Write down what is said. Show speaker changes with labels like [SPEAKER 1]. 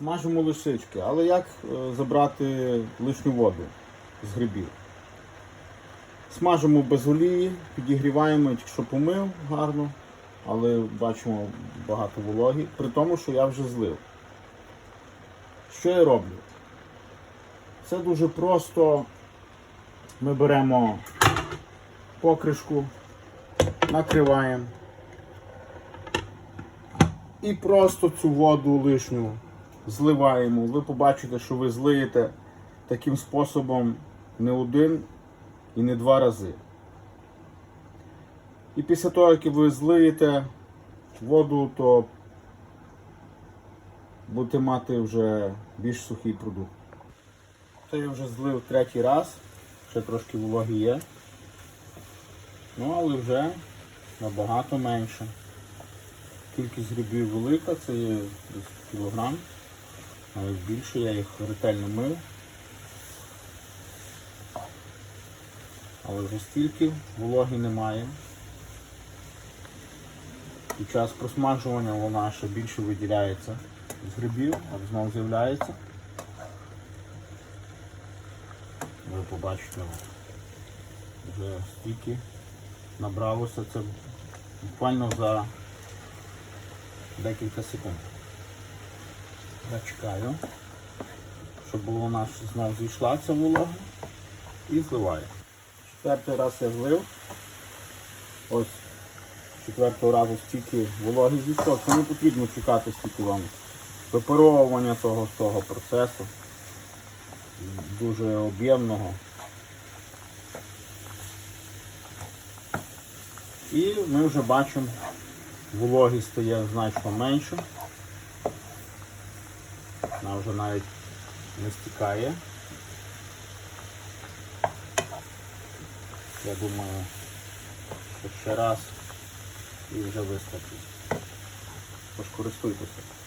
[SPEAKER 1] Смажимо лисички, але як е, забрати лишню воду з грибів? Смажимо без олії, підігріваємо, тільки що помив гарно, але бачимо багато вологі, при тому, що я вже злив. Що я роблю? Це дуже просто. Ми беремо покришку, накриваємо і просто цю воду лишню зливаємо. Ви побачите, що ви злиєте таким способом не один і не два рази. І після того, як ви злиєте воду, то будете мати вже більш сухий продукт. Це я вже злив третій раз, ще трошки вологи є. Ну, але вже набагато менше. Кількість грибів велика, це є десь кілограм, навіть більше, я їх ретельно мив. Але вже стільки вологи немає. Під час просмажування вона ще більше виділяється з грибів, а знову з'являється. Ви побачите, вже стільки набралося це буквально за декілька секунд. Я чекаю, щоб вона знову зійшла ця волога і зливаю. Четвертий раз я злив. Ось четвертого разу стільки вологи зійшло. Це не потрібно чекати стільки вам випаровування того, того процесу. Дуже об'ємного. І ми вже бачимо, вологість стає значно менше. Вона вже навіть не стікає. Я думаю, що ще раз і вже вистачить. Тож користуйтеся.